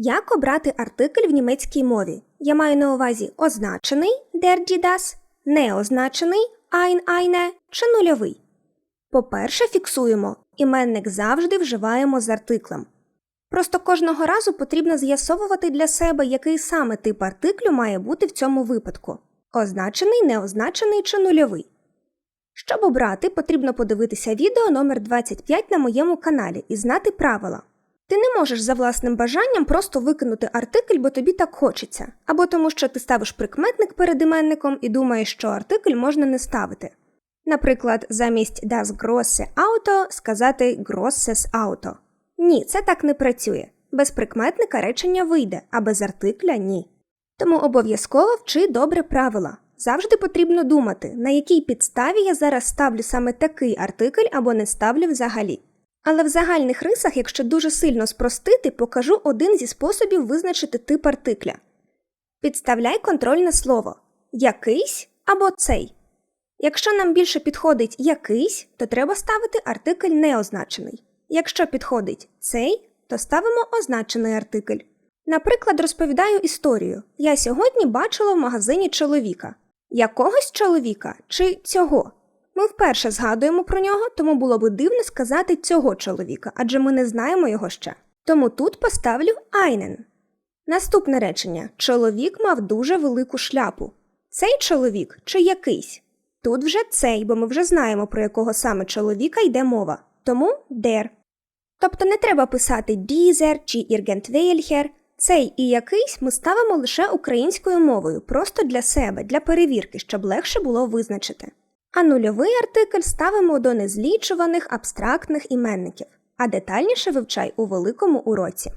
Як обрати артикль в німецькій мові? Я маю на увазі означений der die das, неозначений ein eine чи нульовий. По-перше, фіксуємо іменник завжди вживаємо з артиклем. Просто кожного разу потрібно з'ясовувати для себе, який саме тип артиклю має бути в цьому випадку означений, неозначений чи нульовий. Щоб обрати, потрібно подивитися відео номер 25 на моєму каналі і знати правила. Ти не можеш за власним бажанням просто викинути артикль, бо тобі так хочеться, або тому, що ти ставиш прикметник перед іменником і думаєш, що артикль можна не ставити. Наприклад, замість das große Auto сказати grosses Auto. Ні, це так не працює. Без прикметника речення вийде, а без артикля ні. Тому обов'язково вчи добре правила. Завжди потрібно думати, на якій підставі я зараз ставлю саме такий артикль або не ставлю взагалі. Але в загальних рисах, якщо дуже сильно спростити, покажу один зі способів визначити тип артикля. Підставляй контрольне слово якийсь або цей. Якщо нам більше підходить якийсь, то треба ставити артикль неозначений. Якщо підходить цей, то ставимо означений артикль. Наприклад, розповідаю історію. Я сьогодні бачила в магазині чоловіка. Якогось чоловіка чи цього? Ми вперше згадуємо про нього, тому було би дивно сказати цього чоловіка, адже ми не знаємо його ще. Тому тут поставлю einen. Наступне речення: чоловік мав дуже велику шляпу. Цей чоловік чи якийсь? Тут вже цей, бо ми вже знаємо, про якого саме чоловіка йде мова. Тому der. Тобто не треба писати dieser чи irgendwelcher. Цей і якийсь ми ставимо лише українською мовою, просто для себе, для перевірки, щоб легше було визначити. А нульовий артикль ставимо до незлічуваних абстрактних іменників, а детальніше вивчай у великому уроці.